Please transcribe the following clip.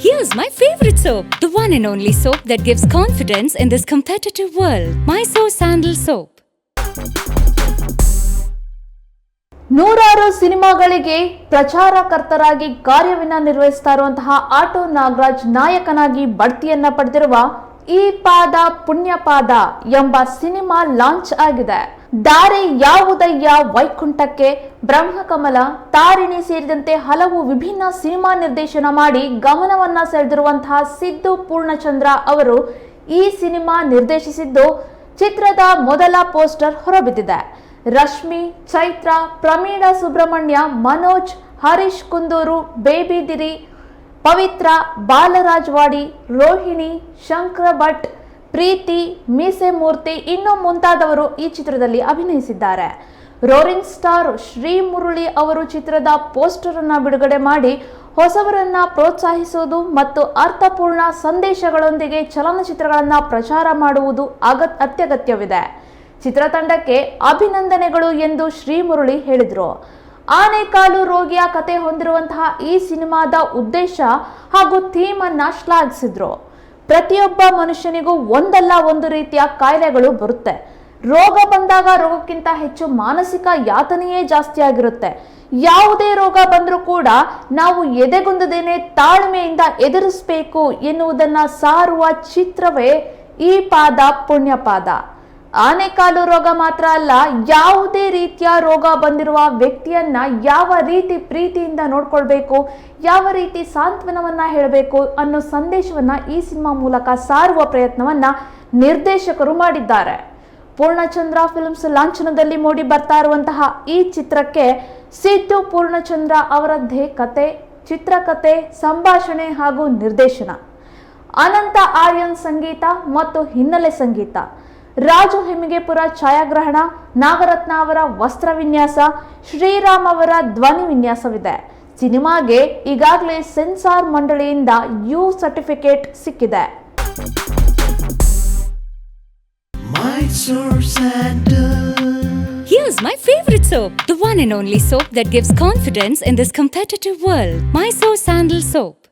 Here's my favorite soap, the one and only soap that gives confidence in this competitive world. Mysore Sandal Soap. ನೂರಾರು ಸಿನಿಮಾಗಳಿಗೆ ಪ್ರಚಾರಕರ್ತರಾಗಿ ಕಾರ್ಯವನ್ನ ನಿರ್ವಹಿಸ್ತಾ ಇರುವಂತಹ auto Nagaraj ನಾಯಕನಾಗಿ ಬಡ್ತಿಯನ್ನ ಪಡೆದಿರುವ ಈ ಪಾದ ಪುಣ್ಯಪಾದ ಎಂಬ ಸಿನಿಮಾ ಲಾಂಚ್ ಆಗಿದೆ ದಾರಿ ಯಾವುದಯ್ಯ ವೈಕುಂಠಕ್ಕೆ? ಬ್ರಹ್ಮಕಮಲ, ತಾರಿಣಿ ಸೇರಿದಂತೆ ಹಲವು ವಿಭಿನ್ನ ಸಿನಿಮಾ ನಿರ್ದೇಶನ ಮಾಡಿ ಗಮನವನ್ನ ಸೆಳೆದಿರುವಂತಹ ಸಿದ್ದು ಪೂರ್ಣಚಂದ್ರ ಅವರು ಈ ಸಿನಿಮಾ ನಿರ್ದೇಶಿಸಿದ್ದು ಚಿತ್ರದ ಮೊದಲ ಪೋಸ್ಟರ್ ಹೊರಬಿದ್ದಿದೆ. ರಶ್ಮಿ, ಚೈತ್ರ, ಪ್ರಮೀಳಾ ಸುಬ್ರಹ್ಮಣ್ಯ, ಮನೋಜ್, ಹರೀಶ್ ಕುಂದೂರು ಬೇಬಿದಿರಿ ಪವಿತ್ರ, ಬಾಲರಾಜ್ವಾಡಿ, ರೋಹಿಣಿ, ಶಂಕರ ಭಟ್ ಪ್ರೀತಿ, ಮೀಸೆ ಮೂರ್ತಿ ಇನ್ನು ಮುಂತಾದವರು ಈ ಚಿತ್ರದಲ್ಲಿ ಅಭಿನಯಿಸಿದ್ದಾರೆ. ರೋರಿಂಗ್ ಸ್ಟಾರ್ ಶ್ರೀ ಮುರುಳಿ ಅವರು ಚಿತ್ರದ ಪೋಸ್ಟರ್ ಅನ್ನ ಬಿಡುಗಡೆ ಮಾಡಿ ಹೊಸವರನ್ನ ಪ್ರೋತ್ಸಾಹಿಸುವುದು ಮತ್ತು ಅರ್ಥಪೂರ್ಣ ಸಂದೇಶಗಳೊಂದಿಗೆ ಚಲನಚಿತ್ರಗಳನ್ನು ಪ್ರಚಾರ ಮಾಡುವುದು ಅಗತ್ ಅತ್ಯಗತ್ಯವಿದೆ. ಚಿತ್ರತಂಡಕ್ಕೆ ಅಭಿನಂದನೆಗಳು ಎಂದು ಶ್ರೀ ಮುರುಳಿ ಹೇಳಿದರು. ಆನೆಕಾಲು ರೋಗಿಯ ಕತೆ ಹೊಂದಿರುವಂತಹ ಈ ಸಿನಿಮಾದ ಉದ್ದೇಶ ಹಾಗೂ ಥೀಮ್ ಅನ್ನ ಶ್ಲಾಘಿಸಿದ್ರು. ಪ್ರತಿಯೊಬ್ಬ ಮನುಷ್ಯನಿಗೂ ಒಂದಲ್ಲ ಒಂದು ರೀತಿಯ ಕಾಯಿಲೆಗಳು ಬರುತ್ತೆ. ರೋಗ ಬಂದಾಗ ರೋಗಕ್ಕಿಂತ ಹೆಚ್ಚು ಮಾನಸಿಕ ಯಾತನೆಯೇ ಜಾಸ್ತಿ ಆಗಿರುತ್ತೆ. ಯಾವುದೇ ರೋಗ ಬಂದರೂ ಕೂಡ ನಾವು ಎದೆಗುಂದದೇನೆ ತಾಳ್ಮೆಯಿಂದ ಎದುರಿಸಬೇಕು ಎನ್ನುವುದನ್ನು ಸಾರುವ ಚಿತ್ರವೇ ಈ ಪಾದ ಪುಣ್ಯಪಾದ. ಆನೆಕಾಲು ರೋಗ ಮಾತ್ರ ಅಲ್ಲ, ಯಾವುದೇ ರೀತಿಯ ರೋಗ ಬಂದಿರುವ ವ್ಯಕ್ತಿಯನ್ನ ಯಾವ ರೀತಿ ಪ್ರೀತಿಯಿಂದ ನೋಡ್ಕೊಳ್ಬೇಕು, ಯಾವ ರೀತಿ ಸಾಂತ್ವನವನ್ನ ಹೇಳಬೇಕು ಅನ್ನೋ ಸಂದೇಶವನ್ನ ಈ ಸಿನಿಮಾ ಮೂಲಕ ಸಾರುವ ಪ್ರಯತ್ನವನ್ನ ನಿರ್ದೇಶಕರು ಮಾಡಿದ್ದಾರೆ. ಪೂರ್ಣಚಂದ್ರ ಫಿಲ್ಮ್ಸ್ ಲಾಂಛನದಲ್ಲಿ ಮೂಡಿ ಬರ್ತಾ ಇರುವಂತಹ ಈ ಚಿತ್ರಕ್ಕೆ ಸಿದ್ದು ಪೂರ್ಣಚಂದ್ರ ಅವರದ್ದೇ ಕತೆ ಚಿತ್ರಕತೆ, ಸಂಭಾಷಣೆ ಹಾಗೂ ನಿರ್ದೇಶನ. ಅನಂತ ಆರ್ಯನ್ ಸಂಗೀತ ಮತ್ತು ಹಿನ್ನೆಲೆ ಸಂಗೀತ. ರಾಜು ಹೆಮ್ಮಿಗೆಪುರ ಛಾಯಾಗ್ರಹಣ ನಾಗರತ್ನ ಅವರ ವಸ್ತ್ರ ವಿನ್ಯಾಸ ಶ್ರೀರಾಮ್ ಅವರ ಧ್ವನಿ ವಿನ್ಯಾಸವಿದೆ ಸಿನಿಮಾಗೆ ಈಗಾಗಲೇ ಸೆನ್ಸಾರ್ ಮಂಡಳಿಯಿಂದ ಯು ಸರ್ಟಿಫಿಕೇಟ್ ಸಿಕ್ಕಿದೆ Here's my favorite soap, the one and only soap that gives confidence in this competitive world. Mysore Sandal Soap.